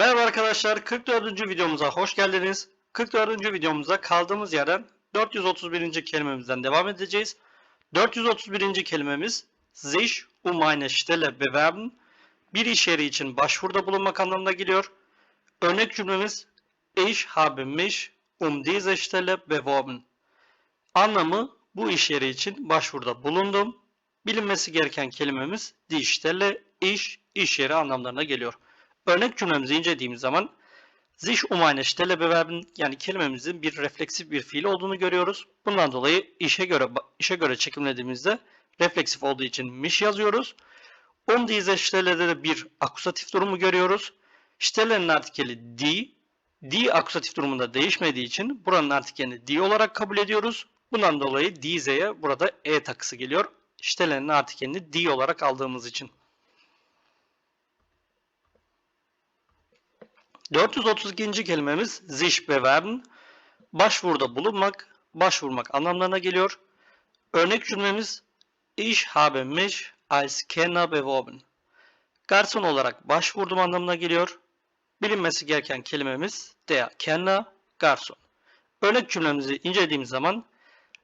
Merhaba arkadaşlar, 44. videomuza hoş geldiniz. 44. videomuza kaldığımız yerden 431. kelimemizden devam edeceğiz. 431. kelimemiz sich um eine Stelle bewerben. Bir iş yeri için başvuruda bulunmak anlamına geliyor. Örnek cümlemiz Ich habe mich um diese Stelle beworben. Anlamı bu iş yeri için başvuruda bulundum. Bilinmesi gereken kelimemiz die Stelle, iş, iş yeri anlamlarına geliyor. Örnek cümlemizi incelediğimiz zaman sich um eine Stelle bewerben yani kelimemizin bir refleksif bir fiil olduğunu görüyoruz. Bundan dolayı işe göre işe göre çekimlediğimizde refleksif olduğu için mich yazıyoruz. Um diese Stelle'de de bir akusatif durumu görüyoruz. Stelle'nin artikeli die. Die akusatif durumunda değişmediği için buranın artikelini die olarak kabul ediyoruz. Bundan dolayı diese'ye burada e takısı geliyor. Stelle'nin artikelini die olarak aldığımız için. 432. kelimemiz sich bewerben. Başvuruda bulunmak, başvurmak anlamlarına geliyor. Örnek cümlemiz Ich habe mich als Kellner beworben. Garson olarak başvurdum anlamına geliyor. Bilinmesi gereken kelimemiz der Kellner, garson. Örnek cümlemizi incelediğimiz zaman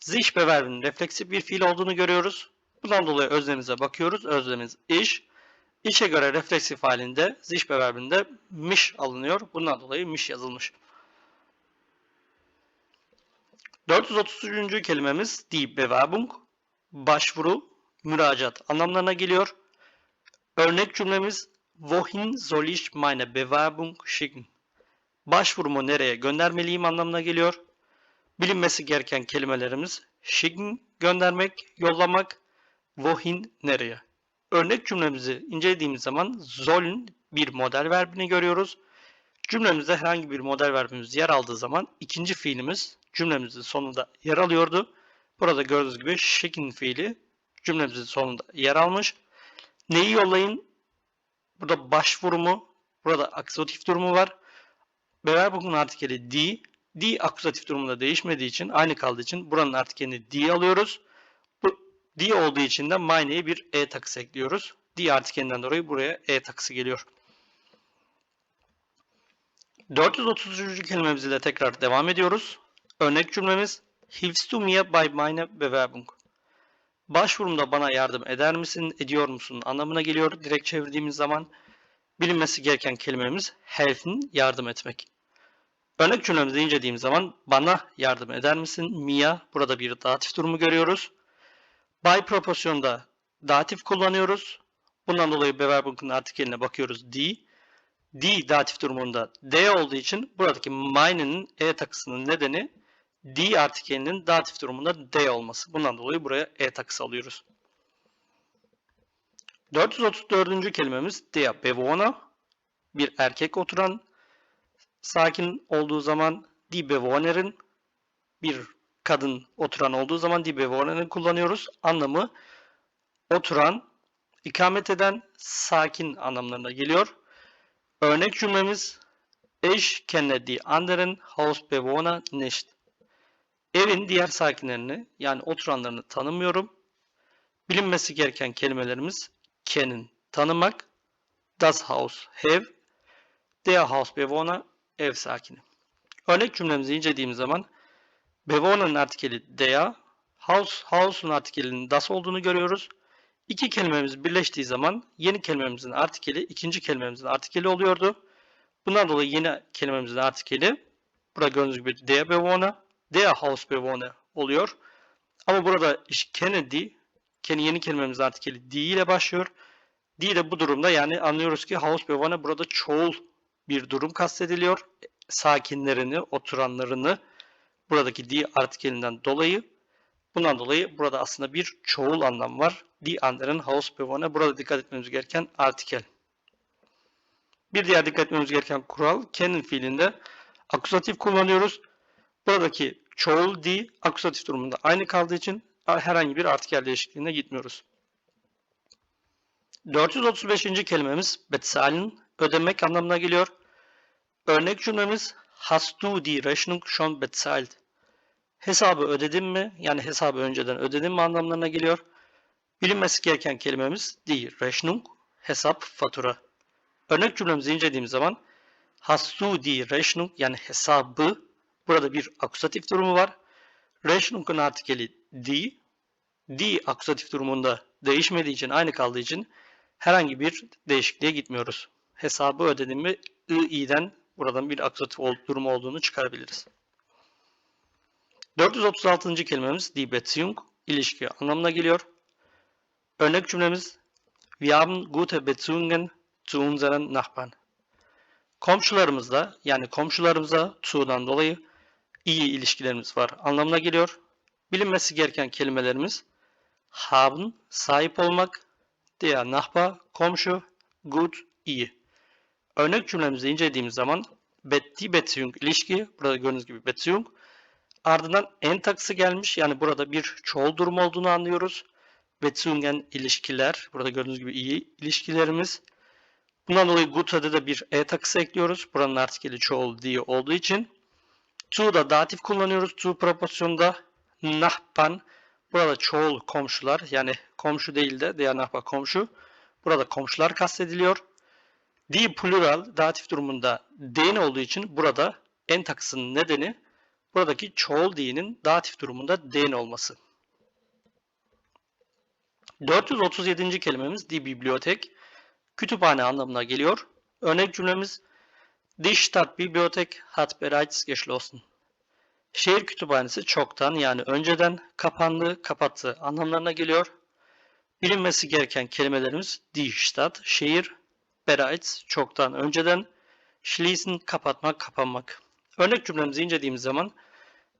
sich bewerben'in refleksif bir fiil olduğunu görüyoruz. Bundan dolayı özlemimize bakıyoruz. Özlemimiz ich. İşe göre refleksif halinde sich bewerbinde miş alınıyor. Bundan dolayı miş yazılmış. 433. kelimemiz die Bewerbung. Başvuru, müracaat anlamlarına geliyor. Örnek cümlemiz Wohin soll ich meine Bewerbung schicken? Başvurumu nereye göndermeliyim anlamına geliyor. Bilinmesi gereken kelimelerimiz schicken, göndermek, yollamak, wohin, nereye. Örnek cümlemizi incelediğimiz zaman soll'ün bir model verbini görüyoruz. Cümlemizde herhangi bir model verbimiz yer aldığı zaman ikinci fiilimiz cümlemizin sonunda yer alıyordu. Burada gördüğünüz gibi schicken fiili cümlemizin sonunda yer almış. Neyi yollayın? Burada başvurumu, burada akusatif durumu var. Bewerbung'un artikeli die. Die akusatif durumunda değişmediği için, aynı kaldığı için buranın artikelini die alıyoruz. Die olduğu için de mine'ye bir e takısı ekliyoruz. Die artikelinden dolayı buraya e takısı geliyor. 433. kelimemiz ile tekrar devam ediyoruz. Örnek cümlemiz Hilfst du mir bei meiner Bewerbung? Başvurumda bana yardım eder misin, ediyor musun anlamına geliyor. Direkt çevirdiğimiz zaman bilinmesi gereken kelimemiz helfen, yardım etmek. Örnek cümlemizi incelediğimiz zaman bana yardım eder misin? Mia burada bir datif durumu görüyoruz. By proporsiyonda datif kullanıyoruz. Bundan dolayı Bewerbung'un artikeline bakıyoruz die. Die datif durumunda D olduğu için buradaki mine'nin E takısının nedeni die artikelinin datif durumunda D olması. Bundan dolayı buraya E takısı alıyoruz. 434. kelimemiz der Bewohner. Bir erkek oturan sakin olduğu zaman die Bewohnerin bir kadın oturan olduğu zaman die Bewohner'in kullanıyoruz. Anlamı oturan, ikamet eden, sakin anlamlarına geliyor. Örnek cümlemiz Ich kenne die anderen Hausbewohner nicht. Evin diğer sakinlerini yani oturanlarını tanımıyorum. Bilinmesi gereken kelimelerimiz kennen, tanımak, das Haus, ev, der Hausbewohner, ev sakini. Örnek cümlemizi incelediğimiz zaman Bewohner'ın artikeli der, Haus, Haus'un artikelinin das olduğunu görüyoruz. İki kelimemiz birleştiği zaman yeni kelimemizin artikeli ikinci kelimemizin artikeli oluyordu. Bundan dolayı yeni kelimemizin artikeli burada gördüğünüz gibi der Bewohner, der Hausbewohner oluyor. Ama burada iş Kennedy, kendi yeni kelimemizin artikeli die ile başlıyor. Die de bu durumda yani anlıyoruz ki Hausbewohner burada çoğul bir durum kastediliyor. Sakinlerini, oturanlarını buradaki die artikelinden dolayı Bundan dolayı burada aslında bir çoğul anlam var. Die anderen Hausbewohner. Burada dikkat etmemiz gereken artikel. Bir diğer dikkat etmemiz gereken kural kennen fiilinde akusatif kullanıyoruz. Buradaki çoğul die akusatif durumunda aynı kaldığı için herhangi bir artikel değişikliğine gitmiyoruz. 435. kelimemiz bezahlen ödemek anlamına geliyor. Örnek cümlemiz Hast du die Rechnung schon bezahlt? Hesabı ödedim mi? Yani hesabı önceden ödedim mi anlamlarına geliyor. Bilinmesi gereken kelimemiz die Rechnung, hesap, fatura. Örnek cümlemizi incelediğimiz zaman Hast du die yani hesabı burada bir akusatif durumu var. Rechnung'un artikeli die. Die akusatif durumunda değişmediği için aynı kaldığı için herhangi bir değişikliğe gitmiyoruz. Hesabı ödedim mi i'den buradan bir akusatif ol- durumu olduğunu çıkarabiliriz. 436. kelimemiz die Beziehung ilişki anlamına geliyor. Örnek cümlemiz Wir haben gute Beziehungen zu unseren Nachbarn. Komşularımızla yani komşularımıza Tu'dan dolayı iyi ilişkilerimiz var anlamına geliyor. Bilinmesi gereken kelimelerimiz haben, sahip olmak, der Nachbar, komşu, gut, iyi. Örnek cümlemizi incelediğimiz zaman bet- die Beziehung ilişki, burada gördüğünüz gibi Beziehung, ardından en takısı gelmiş yani burada bir çoğul durum olduğunu anlıyoruz. Beziehungen ilişkiler, burada gördüğünüz gibi iyi ilişkilerimiz. Bundan dolayı guta'da da bir e takısı ekliyoruz. Buranın artikeli çoğul diye olduğu için. Tu'da datif kullanıyoruz. Tu proporsiyonda nahpan. Burada çoğul komşular yani komşu değil de diğer nahpa komşu. Burada komşular kastediliyor. Die plural datif durumunda den olduğu için burada en takısının nedeni buradaki çoğul di'nin datif durumunda den olması. 437. kelimemiz die Bibliothek kütüphane anlamına geliyor. Örnek cümlemiz Die Stadtbibliothek hat bereits geschlossen. Şehir kütüphanesi çoktan yani önceden kapandı, kapattı anlamlarına geliyor. Bilinmesi gereken kelimelerimiz die Stadt, şehir, bereits, çoktan, önceden, schließen, kapatmak, kapanmak. Örnek cümlemizi incelediğimiz zaman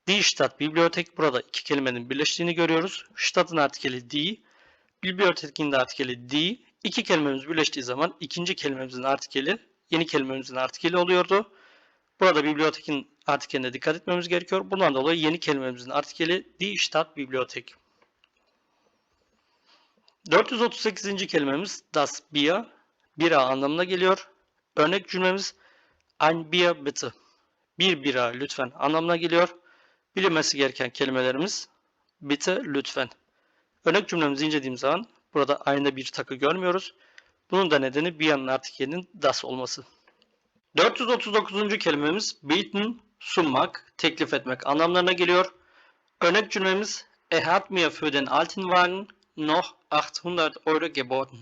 die Stadtbibliothek burada iki kelimenin birleştiğini görüyoruz. Stadt'ın artikeli die, bibliotekin de artikeli die. İki kelimemiz birleştiği zaman ikinci kelimemizin artikeli yeni kelimemizin artikeli oluyordu. Burada bibliotekin artikeline dikkat etmemiz gerekiyor. Bundan dolayı yeni kelimemizin artikeli die Stadtbibliothek. 438. kelimemiz das Bier, bira anlamına geliyor. Örnek cümlemiz ein Bier bitte, bir bira lütfen anlamına geliyor. Bilinmesi gereken kelimelerimiz bitte lütfen. Örnek cümlemizi incelediğimiz zaman burada aynı bir takı görmüyoruz. Bunun da nedeni Bier'ın artikelinin das olması. 439. kelimemiz bieten, sunmak, teklif etmek anlamlarına geliyor. Örnek cümlemiz Er hat mir für den alten Wagen noch 800 Euro geboten.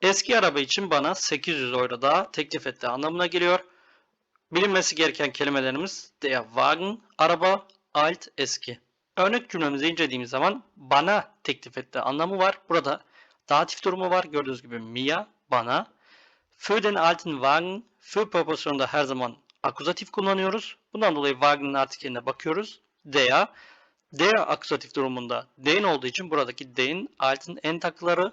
Eski araba için bana 800 euro daha teklif etti anlamına geliyor. Bilinmesi gereken kelimelerimiz der Wagen, araba, alt, eski. Örnek cümlemizi incelediğimiz zaman bana teklif etti anlamı var. Burada datif durumu var. Gördüğünüz gibi mir, bana. Für den alten Wagen, für proporsiyonda her zaman akuzatif kullanıyoruz. Bundan dolayı Wagen'ın artikeline bakıyoruz. Der, der akuzatif durumunda den olduğu için buradaki den, alten en takıları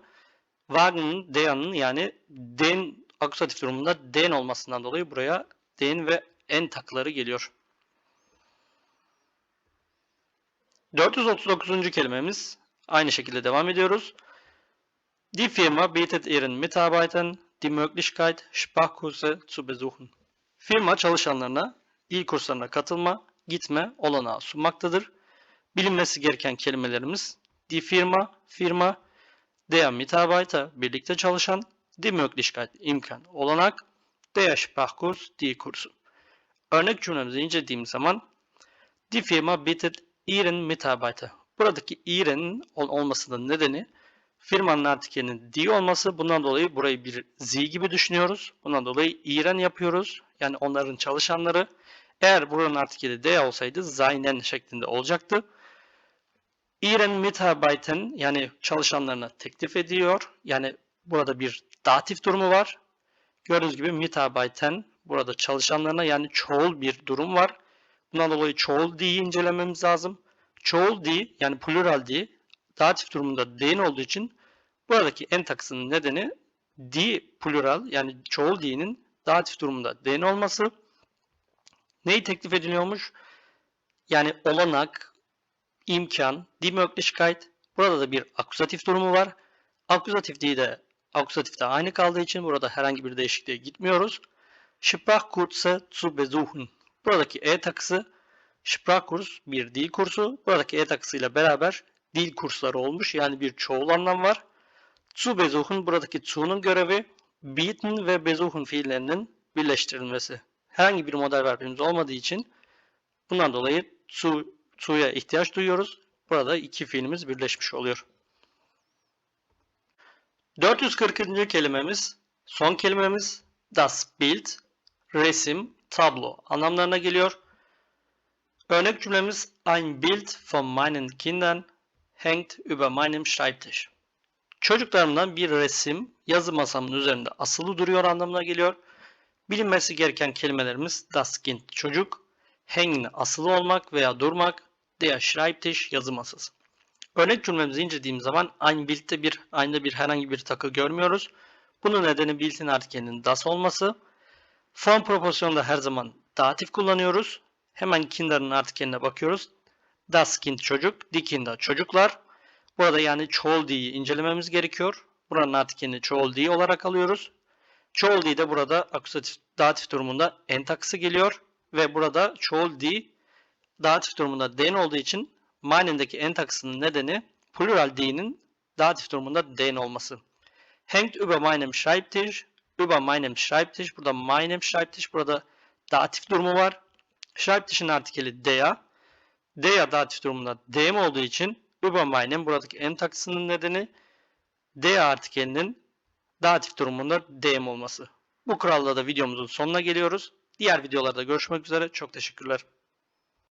Wagen'ın, der'ın yani den akuzatif durumunda den olmasından dolayı buraya den ve en takıları geliyor. 439. kelimemiz aynı şekilde devam ediyoruz. Die Firma bietet ihren Mitarbeitern die Möglichkeit, Sprachkurse zu besuchen. Firma çalışanlarına dil kurslarına katılma, gitme olanağı sunmaktadır. Bilinmesi gereken kelimelerimiz die Firma, firma, der Mitarbeiter, birlikte çalışan, die Möglichkeit, imkan, olanak, der Sprachkurs, dil kursu. Örnek cümlemizi incelediğimiz zaman die Firma bietet ihren Mitarbeiter. Buradaki ihren'in ol- olmasının nedeni firmanın artikelinin die olması. Bundan dolayı burayı bir sie gibi düşünüyoruz. Bundan dolayı ihren yapıyoruz. Yani onların çalışanları. Eğer buranın artikeli der olsaydı seinen şeklinde olacaktı. Ihren Mitarbeitern yani çalışanlarına teklif ediyor. Yani burada bir datif durumu var. Gördüğünüz gibi Mitarbeitern burada çalışanlarına yani çoğul bir durum var. Bundan dolayı çoğul di'yi incelememiz lazım. Çoğul di yani plural di datif durumunda den olduğu için buradaki en takısının nedeni di plural yani çoğul di'nin datif durumunda den olması. Neyi teklif ediliyormuş? Yani olanak, imkan, die Möglichkeit. Burada da bir akuzatif durumu var. Akuzatif di de akuzatif de aynı kaldığı için burada herhangi bir değişikliğe gitmiyoruz. Sprachkurse zu besuchen. Buradaki e takısı Sprachkurs bir dil kursu. Buradaki e takısıyla beraber dil kursları olmuş. Yani bir çoğul anlam var. Zu besuchen buradaki zu'nun görevi bieten ve besuchen fiillerinin birleştirilmesi. herhangi bir model verbimiz olmadığı için bundan dolayı to, to'ya ihtiyaç duyuyoruz. Burada iki fiilimiz birleşmiş oluyor. 440. kelimemiz, son kelimemiz das Bild, resim, tablo anlamlarına geliyor. Örnek cümlemiz Ein Bild von meinen Kindern hängt über meinem Schreibtisch. Çocuklarımdan bir resim yazı masamın üzerinde asılı duruyor anlamına geliyor. Bilinmesi gereken kelimelerimiz das Kind çocuk, hängen asılı olmak veya durmak, der Schreibtisch yazı masası. Örnek cümlemizi incelediğimiz zaman ein Bild'de bir, aynı bir herhangi bir takı görmüyoruz. Bunun nedeni Bild'in artikelinin das olması. Form proporsiyonunda her zaman datif kullanıyoruz. Hemen kinder'ın artikeline bakıyoruz. Das Kind çocuk, die Kinder çocuklar. Burada yani çoğul di'yi incelememiz gerekiyor. Buranın artikelini çoğul di olarak alıyoruz. Çoğul di de burada akusatif datif durumunda en takısı geliyor. Ve burada çoğul di datif durumunda den olduğu için meinen'deki en takısının nedeni plural di'nin datif durumunda den olması. Hängt über meinem Schreibtisch, über meinem Schreibtisch. Burada meinem Schreibtisch, burada datif durumu var. Schreibtisch'in artikeli der. Der datif durumunda dem olduğu için über meinem buradaki en takısının nedeni der artikelinin datif durumunda dem olması. Bu kuralla da videomuzun sonuna geliyoruz. Diğer videolarda görüşmek üzere. Çok teşekkürler.